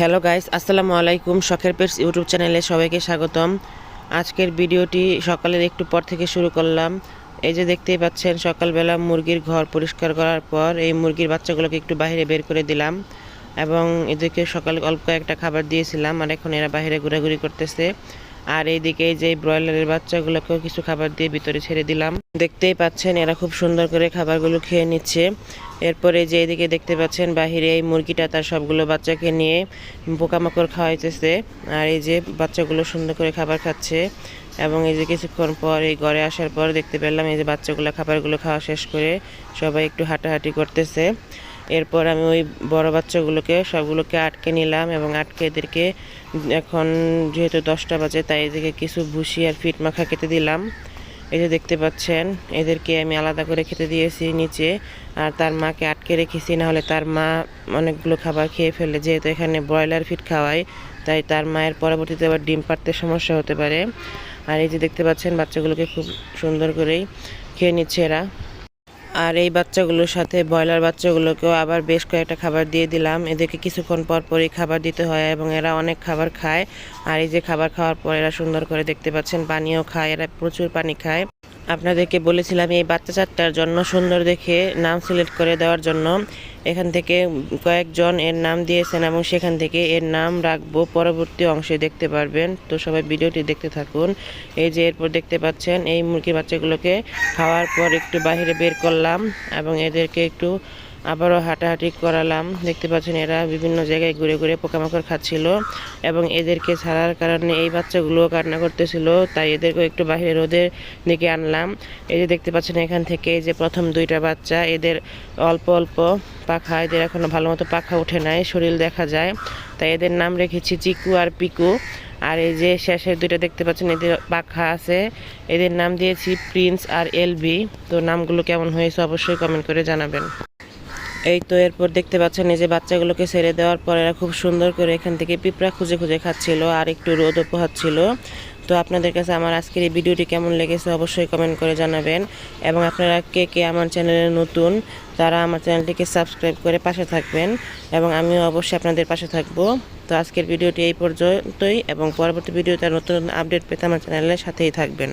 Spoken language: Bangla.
হ্যালো গাইস, আসসালামু আলাইকুম শখের পেটস ইউটিউব চ্যানেলে সবাইকে স্বাগতম। আজকের ভিডিওটি সকালের একটু পর থেকে শুরু করলাম। এই যে দেখতেই পাচ্ছেন, সকালবেলা মুরগির ঘর পরিষ্কার করার পর এই মুরগির বাচ্চাগুলোকে একটু বাইরে বের করে দিলাম এবং এদেরকে সকালে অল্প একটা খাবার দিয়েছিলাম আর এখন এরা বাইরে ঘোরাঘুরি করতেছে। আর এইদিকে এই যে ব্রয়লারের বাচ্চাগুলোকেও কিছু খাবার দিয়ে ভিতরে ছেড়ে দিলাম। দেখতেই পাচ্ছেন এরা খুব সুন্দর করে খাবারগুলো খেয়ে নিচ্ছে। এরপরে যে এদিকে দেখতে পাচ্ছেন বাহিরে এই মুরগিটা তার সবগুলো বাচ্চাকে নিয়ে পোকামাকড় খাওয়াইতেছে। আর এই যে বাচ্চাগুলো সুন্দর করে খাবার খাচ্ছে এবং এই যে কিছুক্ষণ পর এই ঘরে আসার পর দেখতে পেলাম এই যে বাচ্চাগুলো খাবারগুলো খাওয়া শেষ করে সবাই একটু হাঁটাহাঁটি করতেছে। এরপর আমি ওই বড় বাচ্চাগুলোকে, সবগুলোকে আটকে নিলাম এবং আটকে এদেরকে এখন যেহেতু দশটা বাজে, তাই এদেরকে কিছু ভুসি আর ফিট মাখা খেতে দিলাম। এই যে দেখতে পাচ্ছেন, এদেরকে আমি আলাদা করে খেতে দিয়েছি নিচে। আর তার মাকে আটকে রেখেছি, নাহলে তার মা অনেকগুলো খাবার খেয়ে ফেলে যেহেতু এখানে ব্রয়লার ফিট খাওয়াই তাই তার মায়ের পরবর্তীতে আবার ডিম পাড়তে সমস্যা হতে পারে। আর এই যে দেখতে পাচ্ছেন, বাচ্চাগুলোকে খুব সুন্দর করেই খেয়ে নিচ্ছে এরা। আর এই বাচ্চাগুলোর সাথে ব্রয়লার বাচ্চাগুলোকেও আবার বেশ কয়েকটা খাবার দিয়ে দিলাম। এদেরকে কিছুক্ষণ পর পরই খাবার দিতে হয় এবং এরা অনেক খাবার খায়। আর এই যে খাবার খাওয়ার পর এরা সুন্দর করে দেখতে পাচ্ছেন, পানিও খায়, এরা প্রচুর পানি খায়। আপনাদেরকে বলেছিলাম, এই বাচ্চা চারটার জন্য সুন্দর দেখে নাম সিলেক্ট করে দেওয়ার জন্য। এখান থেকে কয়েকজন এর নাম দিয়েছেন এবং সেখান থেকে এর নাম রাখব পরবর্তী অংশে, দেখতে পারবেন। তো সবাই ভিডিওটি দেখতে থাকুন। এই যে এরপর দেখতে পাচ্ছেন, এই মুরগি বাচ্চাগুলোকে খাওয়ার পর একটু বাহিরে বের করলাম এবং এদেরকে একটু আবারও হাঁটাহাঁটি করালাম। দেখতে পাচ্ছেন এরা বিভিন্ন জায়গায় ঘুরে ঘুরে পোকামাকড় খাচ্ছিল এবং এদেরকে ছাড়ার কারণে এই বাচ্চাগুলো কান্না করতেছিল, তাই এদেরকে একটু বাইরে রোদের দিকে আনলাম। এই যে দেখতে পাচ্ছেন এখান থেকে যে প্রথম দুইটা বাচ্চা, এদের অল্প অল্প পাখা, এদের এখনও ভালো মতো পাখা ওঠে নাই, শরীর দেখা যায়। তাই এদের নাম রেখেছি চিকু আর পিকু। আর এই যে শেষের দুইটা দেখতে পাচ্ছেন, এদের পাখা আছে। এদের নাম দিয়েছি প্রিন্স আর এলবি। তো নামগুলো কেমন হয়েছে অবশ্যই কমেন্ট করে জানাবেন। এই তো এরপর দেখতে পাচ্ছেন এই যে বাচ্চাগুলোকে ছেড়ে দেওয়ার পর এরা খুব সুন্দর করে এখান থেকে পিঁপড়া খুঁজে খুঁজে খাচ্ছিল আর একটু রোদ পোহাচ্ছিল তো আপনাদের কাছে আমার আজকের এই ভিডিওটি কেমন লেগেছে অবশ্যই কমেন্ট করে জানাবেন। এবং আপনারা কে কে আমার চ্যানেলে নতুন, তারা আমার চ্যানেলটিকে সাবস্ক্রাইব করে পাশে থাকবেন। এবং আমিও অবশ্যই আপনাদের পাশে থাকব। তো আজকের ভিডিওটি এই পর্যন্তই এবং পরবর্তী ভিডিওতে নতুন আপডেট পেতে আমার চ্যানেলের সাথেই থাকবেন।